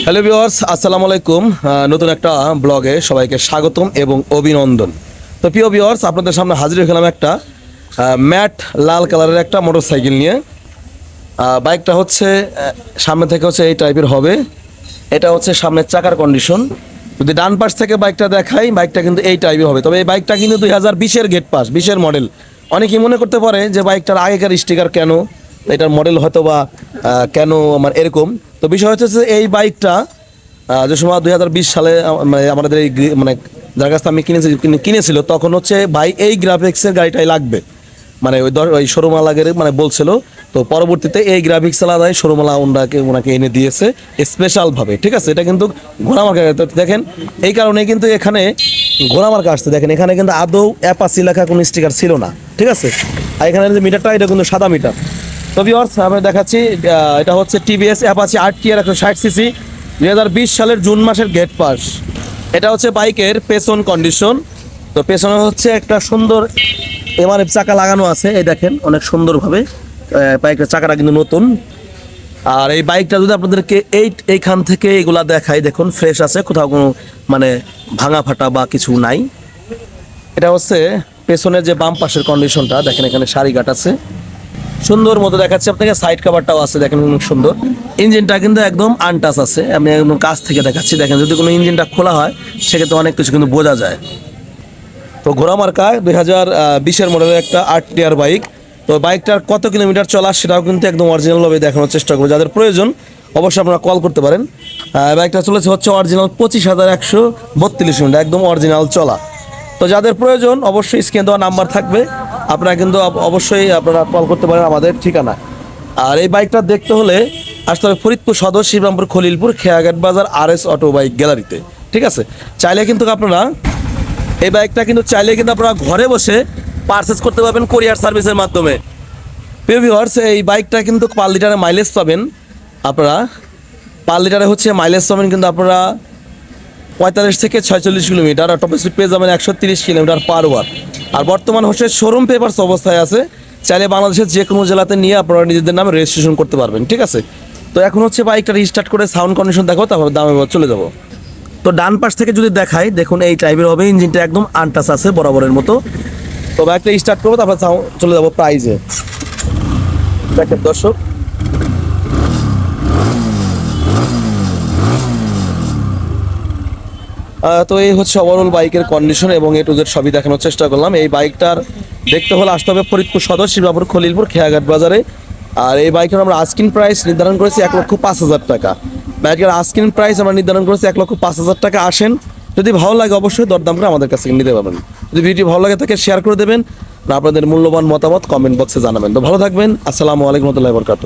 Hello viewers আসসালামু আলাইকুম। নতুন একটা ব্লগে সবাইকে স্বাগতম এবং অভিনন্দন। তো প্রিয় ভিউয়ার্স আপনাদের সামনে হাজির গেলাম একটা ম্যাট লাল কালারের একটা মোটরসাইকেল নিয়ে। বাইকটা হচ্ছে সামনে থেকে হচ্ছে এই টাইপের হবে। এটা হচ্ছে সামনের চাকার কন্ডিশন যদি ডান পাশ থেকে বাইকটা দেখাই, বাইকটা কিন্তু এই টাইপের হবে। তবে এই বাইকটা কিন্তু দুই হাজার বিশের গেট পাস বিশের মডেল অনেকেই মনে করতে পারে যে বাইকটার আগেকার স্টিকার কেন? এটার মডেল হয়তো বা কেন আমার এরকম? তো বিষয় হচ্ছে যে এই বাইকটা যে সময় দুই হাজার বিশ সালে মানে আমাদের এই মানে যার কাছ আমি কিনেছি কিনে- কিনেছিল, তখন হচ্ছে, ভাই, এই গ্রাফিক্সের গাড়িটাই লাগবে। মানে ওই দর ওই শোরুমালাগের মানে বলছিল। তো পরবর্তীতে এই গ্রাফিক্স আলাদাই শোরুমালা ওনাকে ওনাকে এনে দিয়েছে স্পেশালভাবে ঠিক আছে? এটা কিন্তু ঘোড়া মার্কা দেখেন, এই কারণে কিন্তু এখানে ঘোড়া মার্কা আসছে। দেখেন, এখানে কিন্তু আদৌ অ্যাপাসি লেখা কোনো স্টিকার ছিল না, ঠিক আছে? আর এখানে যে মিটারটা এটা কিন্তু সাদা মিটার তো ভিওর্স আমি দেখাচ্ছি এটা হচ্ছে টিভিএস অ্যাপাচি আট টিয়ার একশো ষাট সিসি দুই হাজার বিশ সালের জুন মাসের গেট পাস এটা হচ্ছে বাইকের পেছন কন্ডিশন তো পেছনে হচ্ছে একটা সুন্দর এমআরএফ চাকা লাগানো আছে, এই দেখেন, অনেক সুন্দরভাবে বাইকের চাকাটা কিন্তু নতুন। আর এই বাইকটা যদি আপনাদেরকে এই এইখান থেকে এগুলা দেখাই, দেখুন ফ্রেশ আছে, কোথাও কোনো মানে ভাঙা ফাটা বা কিছু নাই। এটা হচ্ছে পেছনের যে বাম পাশের কন্ডিশনটা দেখেন এখানে সারি গাট আছে। সুন্দর মতো দেখাচ্ছে। আপনাকে সাইড কাভারটাও আছে, দেখেন অনেক সুন্দর। ইঞ্জিনটা কিন্তু একদম আনটাচ আছে। আমি একদম কাছ থেকে দেখাচ্ছি। দেখেন, যদি কোনো ইঞ্জিনটা খোলা হয়, সেক্ষেত্রে অনেক কিছু কিন্তু বোঝা যায়। তো ঘোড়া মার্কায় দুই হাজার বিশের মডেলের একটা আট টিয়ার বাইক তো বাইকটার কত কিলোমিটার চলা, সেটাও কিন্তু একদম অরিজিনালভাবে দেখানোর চেষ্টা করব। যাদের প্রয়োজন, অবশ্যই আপনারা কল করতে পারেন। বাইকটা চলেছে হচ্ছে অরিজিনাল পঁচিশ হাজার একশো বত্রিশ মিনিট, একদম অরিজিনাল চলা। তো যাদের প্রয়োজন, অবশ্যই স্ক্রিন দেওয়া নাম্বার থাকবে। আপনারা কিন্তু অব- অবশ্যই আপনারা কল করতে পারেন আমাদের ঠিকানা আর এই বাইকটা দেখতে হলে আসতে হবে ফরিদপুর সদর, শিবরামপুর, খলিলপুর, খেয়াঘাট বাজার আর এস অটো বাইক গ্যালারিতে ঠিক আছে? চাইলে কিন্তু আপনারা এই বাইকটা কিন্তু চাইলে কিন্তু আপনারা ঘরে বসে পারচেস করতে পারবেন কোরিয়ার সার্ভিসের মাধ্যমে। প্রিয় ভিউয়ার্স এই বাইকটা কিন্তু পার লিটারে মাইলেজ পাবেন। আপনারা পার লিটারে হচ্ছে মাইলেজ পাবেন কিন্তু আপনারা পঁয়তাল্লিশ থেকে ছয়চল্লিশ কিলোমিটার, আর টপ স্পিড পেয়ে যাবেন একশো তিরিশ কিলোমিটার পার ওয়ার আর বর্তমান হচ্ছে শোরুম পেপারস অবস্থায় আছে। চাইলে বাংলাদেশের যে কোনো জেলাতে নিয়ে আপনারা নিজেদের নামে রেজিস্ট্রেশন করতে পারবেন, ঠিক আছে? তো এখন হচ্ছে বাইকটা রিস্টার্ট করে সাউন্ড কন্ডিশন দেখো তারপর দামে চলে যাব। তো ডান পাশ থেকে যদি দেখাই, দেখুন এই টাইপের হবে ইঞ্জিনটা একদম আনটাস আছে, বরাবরের মতো। তো বাইকটা স্টার্ট করব, তারপর চলে যাব প্রাইজে দেখেন দর্শক তো এই হচ্ছে ওভারঅল বাইকের কন্ডিশন এবং এ টু জেড সবই দেখানোর চেষ্টা করলাম। এই বাইকটার দেখতে হলে আসতে হবে ফরিদপুর সদর শিবরাপুর খলিলপুর, খেয়াঘাট বাজারে। আর এই বাইকের আমরা আস্কিন প্রাইস নির্ধারণ করেছি এক লক্ষ পাঁচ হাজার টাকা। বাইকের আস্কিন প্রাইস আমরা নির্ধারণ করেছি এক লক্ষ পাঁচ হাজার টাকা। আসেন, যদি ভালো লাগে অবশ্যই দরদাম করে আমাদের কাছ থেকে নিতে পারবেন। যদি ভিডিও ভালো লাগে তাকে শেয়ার করে দেবেন। আপনাদের মূল্যবান মতামত কমেন্ট বক্সে জানাবেন। তো ভালো থাকবেন। আসসালামু আলাইকুম রহমতুল্লাহ বরকাত